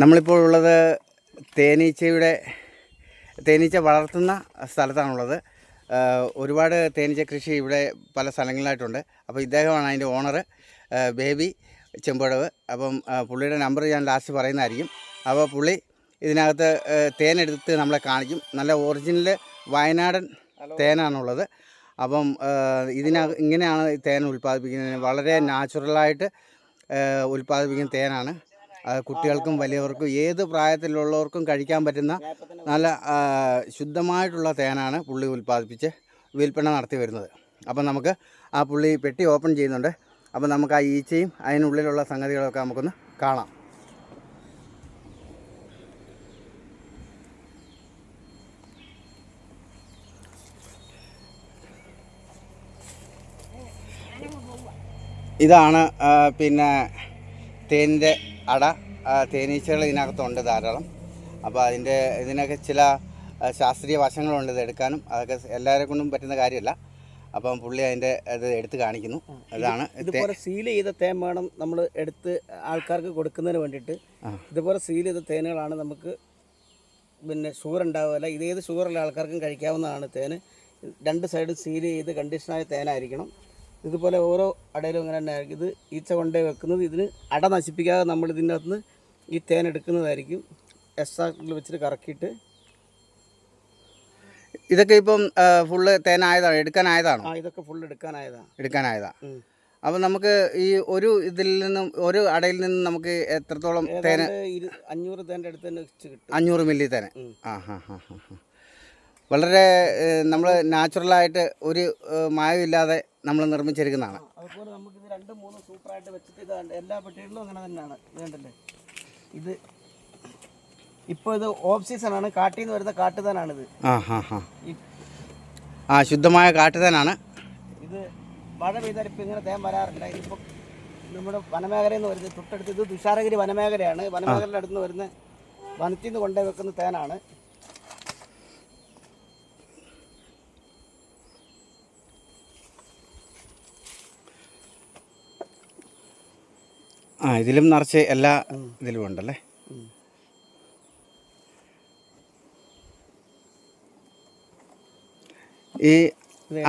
നമ്മളിപ്പോൾ ഉള്ളത് തേനീച്ചയുടെ തേനീച്ച വളർത്തുന്ന സ്ഥലത്താണുള്ളത്. ഒരുപാട് തേനീച്ച കൃഷി ഇവിടെ പല സ്ഥലങ്ങളിലായിട്ടുണ്ട്. അപ്പോൾ ഇദ്ദേഹമാണ് അതിന്റെ ഓണർ ബേബി ചെമ്പടവ്. അപ്പം പുള്ളിയുടെ നമ്പർ ഞാൻ ലാസ്റ്റ് പറയുന്നതായിരിക്കും. അപ്പോൾ പുള്ളി ഇതിനകത്ത് തേനെടുത്ത് നമ്മളെ കാണിക്കും. നല്ല ഒറിജിനൽ വയനാടൻ തേനാണുള്ളത്. അപ്പം ഇതിനകത്ത് ഇങ്ങനെയാണ് തേൻ ഉൽപ്പാദിപ്പിക്കുന്നത്. വളരെ നാച്ചുറലായിട്ട് ഉൽപ്പാദിപ്പിക്കുന്ന തേനാണ്. കുട്ടികൾക്കും വലിയവർക്കും ഏത് പ്രായത്തിലുള്ളവർക്കും കഴിക്കാൻ പറ്റുന്ന നല്ല ശുദ്ധമായിട്ടുള്ള തേനാണ് പുള്ളി ഉൽപ്പാദിപ്പിച്ച് വിൽപ്പന നടത്തി വരുന്നത്. അപ്പം നമുക്ക് ആ പുള്ളി പെട്ടി ഓപ്പൺ ചെയ്യുന്നുണ്ട്. അപ്പം നമുക്ക് ആ ഈച്ചയും അതിനുള്ളിലുള്ള സംഗതികളൊക്കെ നമുക്കൊന്ന് കാണാം. ഇതാണ് പിന്നെ തേനിന്റെ അട തേനീച്ചകൾ ഇതിനകത്തുണ്ട് ധാരാളം. അപ്പോൾ അതിന്റെ ഇതിനൊക്കെ ചില ശാസ്ത്രീയ വശങ്ങളുണ്ട് ഇത് എടുക്കാനും. അതൊക്കെ എല്ലാവരെ കൊണ്ടും പറ്റുന്ന കാര്യമല്ല. അപ്പം പുള്ളി അതിന്റെ ഇത് എടുത്ത് കാണിക്കുന്നു. അതാണ് ഇതുപോലെ സീൽ ചെയ്ത തേൻ വേണം നമ്മൾ എടുത്ത് ആൾക്കാർക്ക് കൊടുക്കുന്നതിന് വേണ്ടിയിട്ട്. ഇതുപോലെ സീൽ ചെയ്ത തേനുകളാണ് നമുക്ക് പിന്നെ ഷുഗർ ഉണ്ടാവുകയില്ല ഇതേത് ഷുഗറുള്ള ആൾക്കാർക്കും കഴിക്കാവുന്നതാണ് തേന്. രണ്ട് സൈഡും സീൽ ചെയ്ത് കണ്ടീഷനായ തേനായിരിക്കണം. ഇതുപോലെ ഓരോ അടയിലും ഇങ്ങനെ തന്നെ ആയിരിക്കും. ഇത് ഈച്ച കൊണ്ടേ വെക്കുന്നത് ഇതിന് അട നശിപ്പിക്കാതെ നമ്മൾ ഇതിന്റെ അകത്ത് നിന്ന് ഈ തേൻ എടുക്കുന്നതായിരിക്കും. എക്സ്ട്രാക്റ്റിൽ വെച്ചിട്ട് കറക്കിയിട്ട്. ഇതൊക്കെ ഇപ്പം ഫുള്ള് തേനായതാണ്? എടുക്കാനായതാണ്? ആ ഇതൊക്കെ ഫുള്ള് എടുക്കാനായതാണ് എടുക്കാനായതാ. ഉം. അപ്പം നമുക്ക് ഈ ഒരു ഇതിൽ നിന്നും ഒരു അടയിൽ നിന്നും നമുക്ക് എത്രത്തോളം തേൻ അഞ്ഞൂറ് തേന്റെ അടുത്ത് തന്നെ കിട്ടും. അഞ്ഞൂറ് മില്ലി തേന്. ആ ഹാ ഹാ ഹാ. വളരെ നമ്മൾ നാച്ചുറലായിട്ട് ഒരു മായമില്ലാതെ നമ്മൾ നിർമ്മിച്ചിരിക്കുന്നതാണ്. അതുപോലെ നമുക്ക് ഇത് രണ്ട് മൂന്ന് സൂപ്പറായിട്ട് വെച്ചിട്ട് ഇത് എല്ലാ പെട്ടികളിലും അങ്ങനെ തന്നെയാണ്. വേണ്ടല്ലേ ഇത് ഇപ്പോൾ ഇത് ഓഫ് സീസൺ ആണ്. കാട്ടിൽ നിന്ന് വരുന്ന കാട്ടുതാനാണിത്. ആ ഹാ ഹാ. ആ ശുദ്ധമായ കാട്ടുതാനാണ്. ഇത് മഴ പെയ്താൽ ഇപ്പം ഇങ്ങനെ തേൻ വരാറില്ല. ഇതിപ്പോൾ നമ്മുടെ വനമേഖലയിൽ നിന്ന് വരുന്നത് തൊട്ടടുത്ത് ഇത് തുഷാരഗിരി വനമേഖലയാണ്. വനമേഖലയുടെ അടുത്ത് നിന്ന് വരുന്ന വനത്തിൽ നിന്ന് കൊണ്ടേ വെക്കുന്ന തേനാണ്. ആ ഇതിലും നിറച്ച് എല്ലാ ഇതിലും ഉണ്ടല്ലേ? ഈ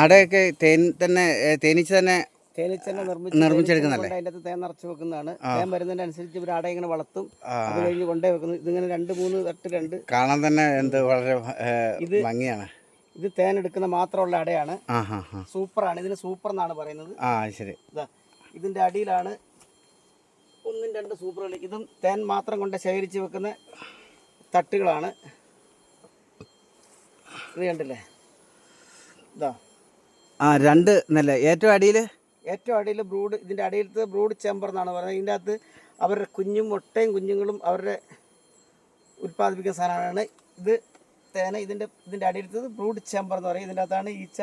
അടയൊക്കെ തേൻ തന്നെ തേനീച്ച തന്നെ തേനീച്ചനെ നിർമ്മിച്ച് നിർമ്മിച്ചെടുക്കുന്നതല്ലേ? കൊണ്ട് അതിന്റെ തേൻ നിറച്ച് വെക്കുന്നതാണ്. തേൻ വരുന്നതിന്റെ അനുസരിച്ച് ഇവർ അട ഇങ്ങനെ വളർത്തും. അത് കഴിഞ്ഞ് കൊണ്ടേ വെക്കുന്നു. ഇതിങ്ങനെ രണ്ട് മൂന്ന് തട്ട് രണ്ട്. കാണാൻ തന്നെ എന്ത് വളരെ ഇത് ഭംഗിയാണ്. ഇത് തേൻ എടുക്കുന്ന മാത്രമുള്ള അടയാണ്. സൂപ്പറാണ്. ഇതിന് സൂപ്പർ എന്നാണ് പറയുന്നത്. ആ ശരി. ഇതിന്റെ അടിയിലാണ് ഒന്നും രണ്ട് സൂപ്പറുകൾ ഇതും തേൻ മാത്രം കൊണ്ട് ശേഖരിച്ച് വെക്കുന്ന തട്ടുകളാണ്. ഇത് കണ്ടില്ലേ? ഇതാ. ആ രണ്ട് നല്ല ഏറ്റവും അടിയിൽ? ഏറ്റവും അടിയിൽ ബ്രൂഡ് ഇതിന്റെ അടിയിലത്തെ ബ്രൂഡ് ചേമ്പർ എന്നാണ് പറയുന്നത്. ഇതിന്റെ അകത്ത് അവരുടെ കുഞ്ഞും മുട്ടയും കുഞ്ഞുങ്ങളും അവരുടെ ഉൽപ്പാദിപ്പിക്കുന്ന സാധനമാണ്. ഇത് തേന ഇതിന്റെ ഇതിന്റെ അടിയിലത്തത് ബ്രൂഡ് ചേമ്പർ എന്ന് പറയും. ഇതിന്റെ അകത്താണ് ഈച്ച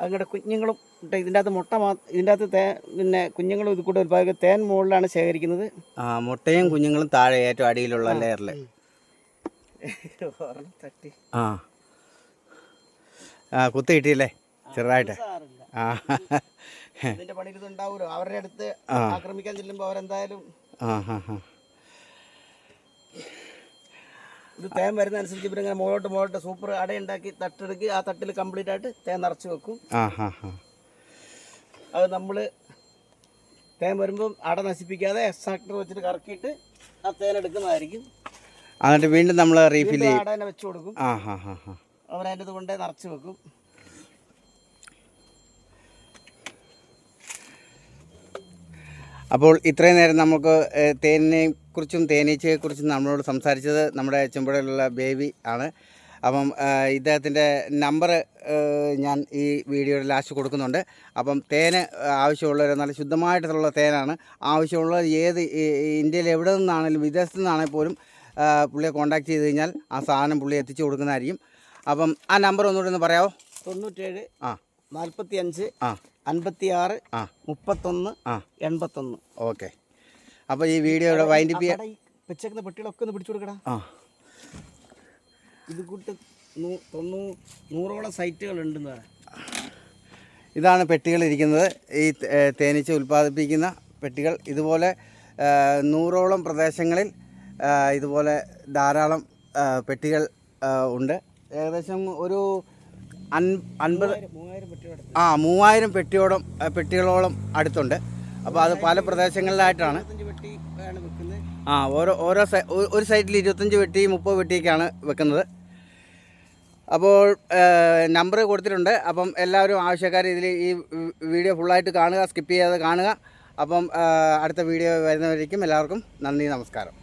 അങ്ങയുടെ കുഞ്ഞുങ്ങളും ഇതിന്റെ അകത്ത് മുട്ട മാ ഇതിന്റെ അകത്ത് തേ പിന്നെ കുഞ്ഞുങ്ങളും ഇത് കൂടെ ഉത്പാദിപ്പിക്കുക തേൻ മുകളിലാണ് ശേഖരിക്കുന്നത്. ആ മുട്ടയും കുഞ്ഞുങ്ങളും താഴെ ഏറ്റവും അടിയിലുള്ള ലെയറിൽ ആ. ആ കുത്തി കിട്ടിയില്ലേ? ചെറുതായിട്ട്. ആ. ഇതിന്റെ പണിയിൽ ഇത് ഉണ്ടാവുമല്ലോ അവരുടെ അടുത്ത് ആക്രമിക്കാൻ ചെല്ലുമ്പോൾ അവരെന്തായാലും ആ ഹാ ഹാ. ഇത് തേൻ വരുന്ന അനുസരിച്ച് ഇവർ ഇങ്ങനെ മുകളോട്ട് മുകളോട്ട് സൂപ്പർ അടയുണ്ടാക്കി തട്ടെടുക്കി ആ തട്ടിൽ കംപ്ലീറ്റ് ആയിട്ട് തേൻ നിറച്ച് വെക്കും. അത് നമ്മൾ തേൻ വരുമ്പം അട നശിപ്പിക്കാതെ എക്സാക്ടർ വെച്ചിട്ട് കറക്കിയിട്ട് ആ തേൻ എടുക്കുന്നതായിരിക്കും. എന്നിട്ട് വീണ്ടും നമ്മൾ റീഫിൽ അട തന്നെ വെച്ച് കൊടുക്കും. അവരതിന്റെ കൊണ്ടേ നിറച്ച് വെക്കും. അപ്പോൾ ഇത്രയും നേരം നമുക്ക് തേനിനെക്കുറിച്ചും തേനിനെ കുറിച്ചും തേനീച്ചയെക്കുറിച്ചും നമ്മളോട് സംസാരിച്ചത് നമ്മുടെ ചെമ്പുഴയിലുള്ള ബേബി ആണ്. അപ്പം ഇദ്ദേഹത്തിന്റെ നമ്പർ ഞാൻ ഈ വീഡിയോയുടെ ലാസ്റ്റ് കൊടുക്കുന്നുണ്ട്. അപ്പം തേന് ആവശ്യമുള്ളവർ നല്ല ശുദ്ധമായിട്ടുള്ള തേനാണ്. ആവശ്യമുള്ള ഏത് ഇന്ത്യയിൽ എവിടെ നിന്നാണെങ്കിലും വിദേശത്തു നിന്നാണെങ്കിൽ പോലും പുള്ളിയെ കോൺടാക്ട് ചെയ്ത് കഴിഞ്ഞാൽ ആ സാധനം പുള്ളി എത്തിച്ചു കൊടുക്കുന്നതായിരിക്കും. അപ്പം ആ നമ്പർ ഒന്നുകൂടി ഒന്ന് പറയാമോ തൊണ്ണൂറ്റേഴ് ആ. നാൽപ്പത്തി അഞ്ച് ആ. അൻപത്തി ആറ് ആ. മുപ്പത്തൊന്ന് ആ. എൺപത്തൊന്ന്. ഓക്കെ. അപ്പോൾ ഈ വീഡിയോ വൈൻഡപ്പ് ചെയ്യാൻ വെച്ചേക്കുന്ന പെട്ടികളൊക്കെ ഒന്ന് പിടിച്ചു കൊടുക്കടാ. ആ. ഇത് കൂട്ട് തൊണ്ണൂ നൂറോളം സൈറ്റുകൾ ഉണ്ടെന്ന് ഇതാണ് പെട്ടികൾ ഇരിക്കുന്നത്. ഈ തേനീച്ച ഉൽപ്പാദിപ്പിക്കുന്ന പെട്ടികൾ. ഇതുപോലെ നൂറോളം പ്രദേശങ്ങളിൽ ഇതുപോലെ ധാരാളം പെട്ടികൾ ഉണ്ട്. ഏകദേശം ഒരു അൻപത് പെട്ടിയുടെ ആ മൂവായിരം പെട്ടിയോളം പെട്ടികളോളം അടുത്തുണ്ട്. അപ്പോൾ അത് പല പ്രദേശങ്ങളിലായിട്ടാണ്. ആ ഓരോ ഓരോ ഒരു സൈഡിൽ ഇരുപത്തഞ്ച് വെട്ടി മുപ്പത് വെട്ടിയൊക്കെയാണ് വെക്കുന്നത്. അപ്പോൾ നമ്പർ കൊടുത്തിട്ടുണ്ട്. അപ്പം എല്ലാവരും ആവശ്യക്കാർ ഇതിൽ ഈ വീഡിയോ ഫുള്ളായിട്ട് കാണുക സ്കിപ്പ് ചെയ്യാതെ കാണുക. അപ്പം അടുത്ത വീഡിയോ വരുന്നവരേക്കും എല്ലാവർക്കും നന്ദി നമസ്കാരം.